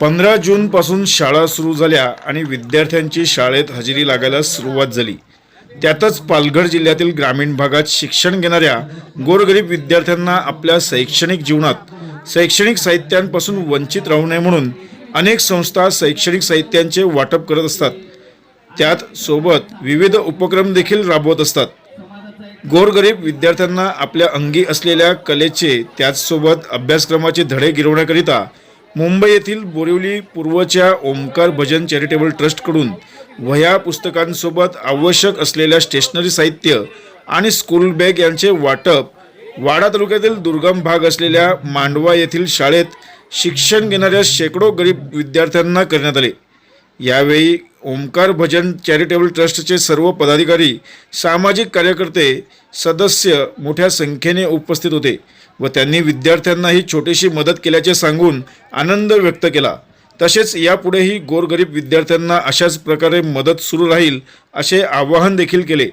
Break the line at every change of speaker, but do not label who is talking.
पंधरा जूनपासून शाळा सुरू झाल्या आणि विद्यार्थ्यांची शाळेत हजेरी लागायला सुरुवात झाली. त्यातच पालघर जिल्ह्यातील ग्रामीण भागात शिक्षण घेणाऱ्या गोरगरीब विद्यार्थ्यांना आपल्या शैक्षणिक जीवनात शैक्षणिक साहित्यांपासून वंचित राहू नये म्हणून अनेक संस्था शैक्षणिक साहित्यांचे वाटप करत असतात. त्यात सोबत विविध उपक्रम देखील राबवत असतात. गोरगरीब विद्यार्थ्यांना आपल्या अंगी असलेल्या कलेचे त्याचसोबत अभ्यासक्रमाचे धडे गिरवण्याकरिता मुंबई येथील बोरिवली पूर्वच्या ओमकार भजन चॅरिटेबल ट्रस्टकडून वह्या पुस्तकांसोबत आवश्यक असलेल्या स्टेशनरी साहित्य आणि स्कूल बॅग यांचे वाटप वाडा तालुक्यातील दुर्गम भाग असलेल्या मांडवा येथील शाळेत शिक्षण घेणाऱ्या शेकडो गरीब विद्यार्थ्यांना करण्यात आले. यावेळी ओंकार भजन चॅरिटेबल ट्रस्टचे सर्व पदाधिकारी सामाजिक कार्यकर्ते सदस्य मोठ्या संख्येने उपस्थित होते व त्यांनी विद्यार्थ्यांनाही छोटीशी मदत केल्याचे सांगून आनंद व्यक्त केला. तसेच यापुढेही गोरगरीब विद्यार्थ्यांना अशाच प्रकारे मदत सुरू राहील असे आवाहन देखील केले.